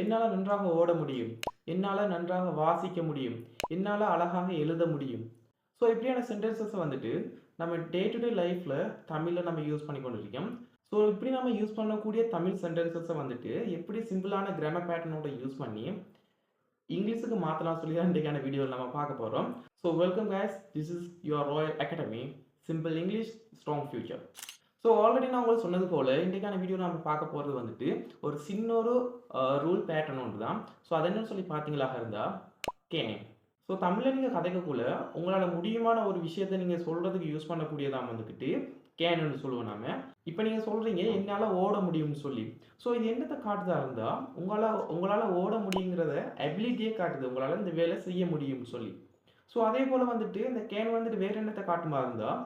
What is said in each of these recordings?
என்னால் நன்றாக ஓட முடியும். என்னால் நன்றாக வாசிக்க முடியும். என்னால் அழகாக எழுத முடியும். ஸோ இப்படியான சென்டென்சஸை வந்துட்டு நம்ம டே டு டே லைஃப்பில் தமிழில் நம்ம யூஸ் பண்ணி கொண்டு இருக்கோம் ஸோ இப்படி நம்ம யூஸ் பண்ணக்கூடிய தமிழ் சென்டென்சஸை வந்துட்டு எப்படி சிம்பிளான கிராமர் பேட்டர்னோட யூஸ் பண்ணி இங்கிலீஷுக்கு மாற்றலாம் சொல்லி தான் இன்றைக்கான வீடியோவில் நம்ம பார்க்க போகிறோம் so welcome guys this is your royal academy simple English strong future so already நான் உங்களுக்கு சொன்னது போல் இன்றைக்கான வீடியோ நம்ம பார்க்க போகிறது வந்துட்டு ஒரு சின்ன ஒரு ரூல் பேட்டர்ன் ஒன்று தான் ஸோ அது என்னன்னு சொல்லி பார்த்தீங்களாக இருந்தால் கேன் ஸோ தமிழில் நீங்கள் கதைக்கக்குள்ள உங்களால் முடியுமான ஒரு விஷயத்தை நீங்கள் சொல்கிறதுக்கு யூஸ் பண்ணக்கூடியதாக வந்துக்கிட்டு கேனுன்னு சொல்லுவோம் நாம. இப்போ நீங்கள் சொல்கிறீங்க என்னால் ஓட முடியும்னு சொல்லி. ஸோ இது என்னத்தை காட்டுதா இருந்தால் உங்களால் உங்களால் ஓட முடியுங்கிறத அபிலிட்டியே காட்டுது. உங்களால் இந்த வேலை செய்ய முடியும்னு சொல்லி. ஸோ அதே போல் வந்துட்டு இந்த கேன் வந்துட்டு வேறு என்னத்தை காட்டுமா இருந்தால்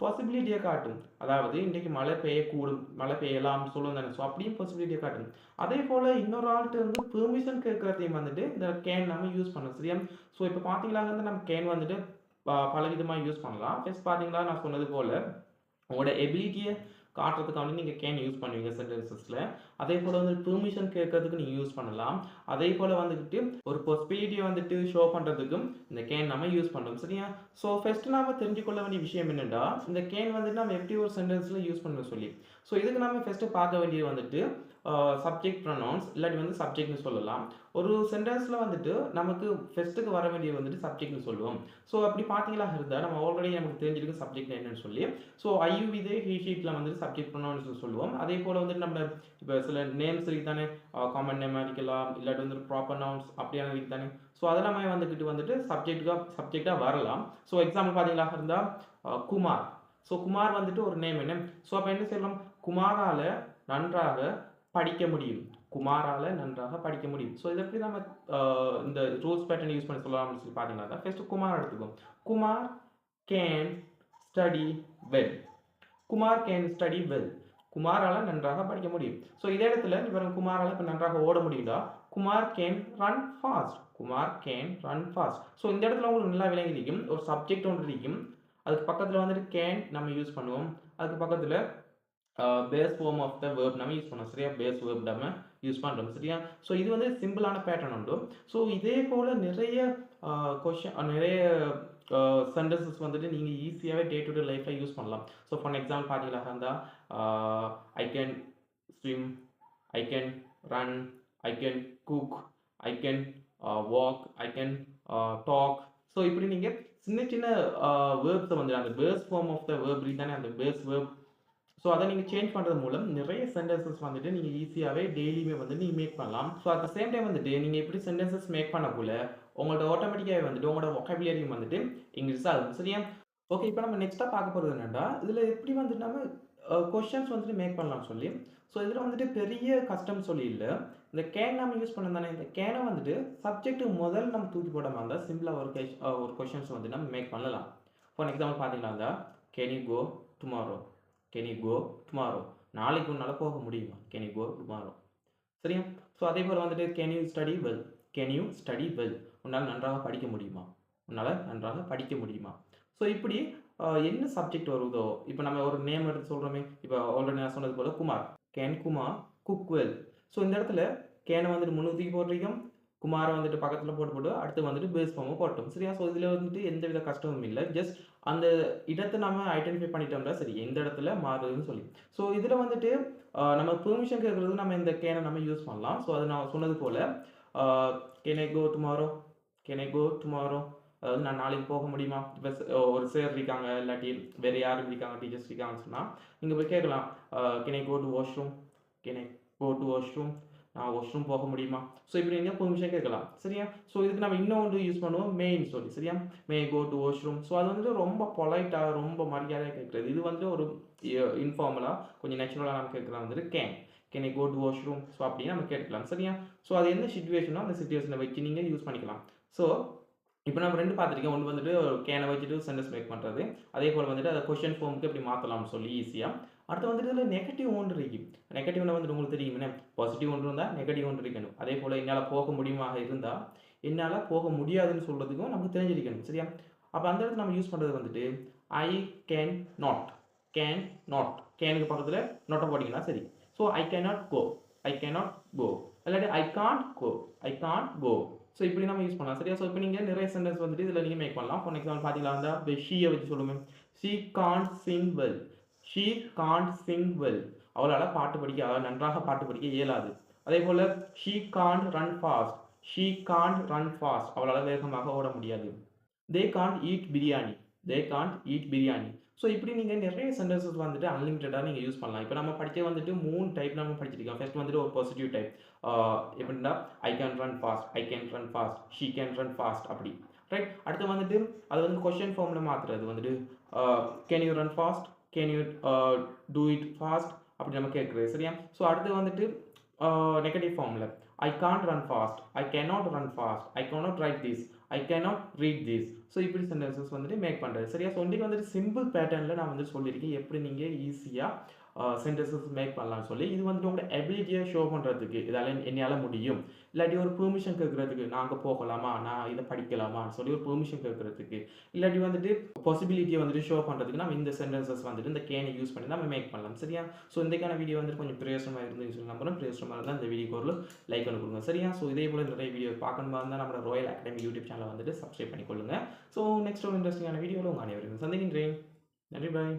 பாசிபிலிட்டியை காட்டும். அதாவது இன்றைக்கு மழை பெய்யக்கூடும் மழை பெய்யலாம் சொல்லுங்க தானே. ஸோ அப்படியும் பாசிபிலிட்டியை காட்டும். அதே போல் இன்னொரு ஆள்கிட்ட வந்து பெர்மிஷன் கேட்குறதையும் வந்துட்டு இந்த கேன் நம்ம யூஸ் பண்ணோம் சரியா? ஸோ இப்போ பார்த்தீங்களா வந்து நம்ம கேன் வந்துட்டு ப- பல விதமாக யூஸ் பண்ணலாம். ஃபஸ்ட் பார்த்தீங்களா நான் சொன்னது போல் உங்களோட எபிலிட்டியை காட்டுறதுக்காண்டி நீங்கள் கேன் யூஸ் பண்ணுவீங்க சென்டென்சஸில் அதே போல் வந்து பெர்மிஷன் கேட்கறதுக்கு நீங்கள் யூஸ் பண்ணலாம். அதே போல் வந்துட்டு ஒரு பாசிபிலிட்டியை வந்துட்டு ஷோ பண்ணுறதுக்கும் இந்த கேன் நம்ம யூஸ் பண்ணுறோம் சரியா? ஸோ ஃபஸ்ட்டு நாம் தெரிஞ்சுக்கொள்ள வேண்டிய விஷயம் என்னென்னா இந்த கேன் வந்துட்டு நம்ம எப்படி ஒரு சென்டென்ஸில் யூஸ் பண்ண சொல்லி ஸோ இதுக்கு நம்ம ஃபஸ்ட்டு பார்க்க வேண்டியது வந்துட்டு சப்ஜெக்ட் ப்ரொனவுன்ஸ் இல்லாட்டி வந்து சப்ஜெக்ட்னு சொல்லலாம். ஒரு சென்டென்ஸில் வந்துட்டு நமக்கு ஃபெஸ்ட்டுக்கு வர வேண்டியது வந்துட்டு சப்ஜெக்ட்னு சொல்லுவோம். ஸோ அப்படி பார்த்தீங்களா இருந்தால் நம்ம ஆல்ரெடி நமக்கு தெரிஞ்சிருக்கு சப்ஜெக்ட் என்னன்னு சொல்லி. ஸோ ஐயு விதே ஹீ ஷீட்டில் வந்துட்டு சப்ஜெக்ட் ப்ரொனவுன்ஸ் சொல்லுவோம். அதே போல் வந்துட்டு நம்ம இப்போ சில நேம்ஸ் இருக்கு தானே காமன் நேம் அடிக்கலாம் இல்லாட்டி வந்து ப்ராப்பர் நவுன்ஸ் அப்படியான இருக்கு தானே ஸோ அதெல்லாமே வந்துக்கிட்டு வந்துட்டு சப்ஜெக்டாக சப்ஜெக்டாக வரலாம். ஸோ எக்ஸாம்பிள் பார்த்தீங்களா இருந்தால் குமார். ஸோ குமார் வந்துட்டு ஒரு நேம் என்ன? ஸோ அப்போ என்ன செய்யலாம்? குமாரால் நன்றாக படிக்க முடியும். குமாரால நன்றாக படிக்க முடியும். ஸோ இதை எப்படி நம்ம இந்த ரூல்ஸ் பேட்டர்ன் யூஸ் பண்ணி சொல்லலாம்னு சொல்லி பார்த்தீங்கன்னா first Kumar எடுத்துக்கோம் Kumar can study well Kumar can study well குமாரால நன்றாக படிக்க முடியும். ஸோ இதே இடத்துல இவர் குமாரால இப்போ நன்றாக ஓட முடியுதா? Kumar can run fast Kumar can run fast so இந்த இடத்துல உங்களுக்கு நல்லா விளங்கி ஒரு சப்ஜெக்ட் ஒன்று இருக்கும். அதுக்கு பக்கத்தில் வந்துட்டு கேன் நம்ம யூஸ் பண்ணுவோம். அதுக்கு பக்கத்தில் base form of the verb நம்ம யூஸ் பண்ணோம் சரியா? பேஸ் வேர்ப் நம்ம யூஸ் பண்ணுறோம் சரியா? ஸோ இது வந்து சிம்பிளான பேட்டர்ன் உண்டு. ஸோ இதே போல் நிறைய கொஷின் நிறைய சென்டென்சஸ் வந்துட்டு நீங்கள் ஈஸியாகவே டே டு டே லைஃப்பில் யூஸ் பண்ணலாம். ஸோ ஃபார் எக்ஸாம்பிள் பார்த்தீங்களா இருந்தால் I can swim I can run I can cook I can walk I can talk so இப்படி நீங்கள் சின்ன சின்ன வேர்ப்ஸை வந்து அந்த base form of the verb தானே அந்த பேஸ் வேர்ப் ஸோ அதை நீங்கள் சேஞ்ச் பண்ணுறது மூலம் நிறைய சென்டென்சஸ் வந்துட்டு நீங்கள் ஈஸியாகவே டெய்லியுமே வந்து நீங்கள் மேக் பண்ணலாம். So at the same time வந்துட்டு நீங்கள் எப்படி சென்டென்சஸ் மேக் பண்ணக்குள்ள உங்களோட ஆட்டோமேட்டிக்காகவே வந்துட்டு உங்களோட ஒக்கபிலியரியும் வந்துட்டு இங்கிலீஷ் ஆகும் சரியா? ஓகே இப்போ நம்ம நெக்ஸ்ட்டாக பார்க்க போகிறது என்னென்னா இதில் எப்படி வந்துட்டு நம்ம கொஷின்ஸ் வந்துட்டு மேக் பண்ணலாம் சொல்லி. ஸோ இதில் வந்துட்டு பெரிய கஷ்டம் சொல்லி இல்லை. இந்த கேன் நம்ம யூஸ் பண்ண தானே? இந்த கேனை வந்துட்டு சப்ஜெக்ட் முதல் நம்ம தூக்கி போடாமல் இருந்தால் சிம்பிளாக ஒரு கேஷ் ஒரு கொஷின்ஸ் வந்து நம்ம மேக் பண்ணலாம். ஃபார் எக்ஸாம்பிள் பார்த்தீங்கன்னா can you go tomorrow can you go tomorrow நாளைக்கு உன்னால் போக முடியுமா? கேன் யூ கோ டுமாரோ சரியா? ஸோ அதே போல் வந்துட்டு can you study well can you study well உன்னால் நன்றாக படிக்க முடியுமா? உன்னால் நன்றாக படிக்க முடியுமா? ஸோ இப்படி என்ன சப்ஜெக்ட் வருதோ இப்போ நம்ம ஒரு நேம் எடுத்து சொல்கிறோமே இப்போ ஆல்ரெடி நான் சொன்னது போல் Kumar. Can Kumar cook well so இந்த இடத்துல கேனை வந்துட்டு முன்னூற்றி போட்டிருக்கோம். குமாரை வந்துட்டு பக்கத்தில் போட்டு போட்டு அடுத்து வந்துட்டு பேஸ் ஃபார்மை போட்டோம். சரியா? ஸோ இதில் வந்துட்டு எந்த வித கஷ்டமும் இல்லை. ஜஸ்ட் அந்த இடத்தை நம்ம ஐடென்டிஃபை பண்ணிட்டோம்னா சரி எந்த இடத்துல மாறுதுன்னு சொல்லி. ஸோ இதில் வந்துட்டு நம்ம பெர்மிஷன் கேட்குறது நம்ம இந்த கேனை நம்ம யூஸ் பண்ணலாம். ஸோ அது நான் சொன்னது போல் can go tomorrow can go tomorrow அதாவது நான் நாளைக்கு போக முடியுமா? இப்போ ஒரு சேர் இருக்காங்க இல்லாட்டி வேறு யாரும் இருக்காங்க டீச்சர்ஸ் இருக்காங்கன்னு சொன்னால் நீங்கள் போய் கேட்கலாம். Can go to washroom can go to washroom நான் வாஷ்ரூம் போக முடியுமா? ஸோ இப்படி நீங்கள் பெர்மிஷன் கேட்கலாம்? சரியா? ஸோ இதுக்கு நம்ம இன்னொன்று யூஸ் பண்ணுவோம் மெயின் சொல்லி. சரியா? May go to washroom so அது வந்துட்டு ரொம்ப பொலைட்டாக ரொம்ப மரியாதையாக கேட்குறது. இது வந்துட்டு ஒரு இன்ஃபார்மலாக கொஞ்சம் நேச்சுரலாக நம்ம கேட்குறது வந்துட்டு can can I go to washroom so அப்படின்னு நம்ம கேட்கலாம் சரியா? ஸோ அது எந்த சுச்சுவேஷனோ அந்த சுச்சுவேஷனை வச்சு நீங்கள் யூஸ் பண்ணிக்கலாம். ஸோ இப்போ நம்ம ரெண்டு பார்த்துருக்கோம். ஒன்று வந்துட்டு கேனை வச்சுட்டு சென்டென்ஸ் மேக் பண்ணுறது அதே போல் வந்துட்டு அதை கொஷின் ஃபார்முக்கு எப்படி மாற்றலாம்னு சொல்லி ஈஸியாக அடுத்து வந்துட்டு இதில் நெகட்டிவ் ஒன்று இருக்கு. நெகட்டிவ்னா வந்துட்டு உங்களுக்கு தெரியுமே பாசிட்டிவ் ஒன்று இருந்தால் நெகட்டிவ் ஒன்று இருக்கணும். அதே போல் என்னால் போக முடியுமாக இருந்தால் என்னால் போக முடியாதுன்னு சொல்கிறதுக்கும் நமக்கு தெரிஞ்சிருக்கணும் சரியா? அப்போ அந்த இடத்துல நம்ம யூஸ் பண்ணுறது வந்துட்டு I can not can not கேனுக்கு பக்கத்தில் நோட்டை போட்டிங்கன்னா சரி. So I can not go I can not go இல்லாட்டி I can't go I can't go so இப்படி நம்ம யூஸ் பண்ணலாம் சரியா? ஸோ இப்போ நீங்கள் நிறைய சென்டென்ஸ் வந்துட்டு இதில் நீங்கள் மேக் பண்ணலாம். ஃபார் எக்ஸாம்பிள் பார்த்தீங்களா இருந்தால் ஷீயை வச்சு சொல்லுவேன் she can't sing well she can't sing well அவளால் பாட்டு படிக்க அவள் நன்றாக பாட்டு படிக்க இயலாது. அதே போல் she can't run fast she can't run fast அவளால் வேகமாக ஓட முடியாது. They can't eat biryani they can't eat biryani so இப்படி நீங்கள் நிறைய சென்டென்சஸ் வந்துட்டு அன்லிமிட்டடாக நீங்கள் யூஸ் பண்ணலாம். இப்போ நம்ம படிக்க வந்துட்டு மூணு டைப் நம்ம படிச்சிருக்கோம். ஃபர்ஸ்ட் வந்துட்டு ஒரு பாசிட்டிவ் டைப் எப்படின்னா I can run fast I can run fast she can run fast அப்படி. ரைட் அடுத்து வந்துட்டு அது வந்து கொஷின் ஃபார்மில் மாற்றுறது வந்துட்டு can you run fast can you do it fast அப்படி நம்ம கேட்குறது சரியா? ஸோ அடுத்து வந்துட்டு நெகட்டிவ் ஃபார்மில் I can't run fast I cannot run fast I cannot write this I cannot read this so இப்படி சென்டென்சஸ் வந்துட்டு மேக் பண்ணுறது சரியா? ஸோ இன்றைக்கி வந்துட்டு சிம்பிள் பேட்டர்னில் நான் வந்து சொல்லியிருக்கேன். எப்படி நீங்கள் ஈஸியாக சென்டென்சஸ் மேக் பண்ணலாம்னு சொல்லி இது வந்துட்டு உங்களோட எபிலிட்டியை ஷோ பண்ணுறதுக்கு இதால் என்னால் முடியும். இல்லாட்டி ஒரு பெர்மிஷன் கேட்குறதுக்கு நாங்கள் போகலாமா? நான் இதை படிக்கலாமான்னு சொல்லி ஒரு பெர்மிஷன் கேட்குறதுக்கு இல்லாட்டி வந்துட்டு பாசிபிலிட்டியை வந்துட்டு ஷோ பண்ணுறதுக்கு நம்ம இந்த சென்டென்சஸ் வந்துட்டு இந்த கேனை யூஸ் பண்ணி நம்ம மேக் பண்ணலாம் சரியா? ஸோ இன்றைக்கான வீடியோ வந்துட்டு கொஞ்சம் பிரயோசனமாக இருந்துன்னு சொல்லி நம்புறேன். பிரயோசனமாக இருந்தால் இந்த வீடியோக்கு ஒரு லைக் பண்ணி கொடுங்க சரியா? ஸோ இதே போல் நிறைய வீடியோ பார்க்கணுமா இருந்தால் நம்மளோட ராயல் அகாடமி யூடியூப் சேனலை வந்துட்டு சப்ஸ்கிரைப் பண்ணிக்கொள்ளுங்க. ஸோ நெக்ஸ்ட் ஒரு இன்ட்ரெஸ்டிங்கான வீடியோவில் உங்கள் அனைவருக்கும் சந்திக்கின்றேன். நன்றி பாய்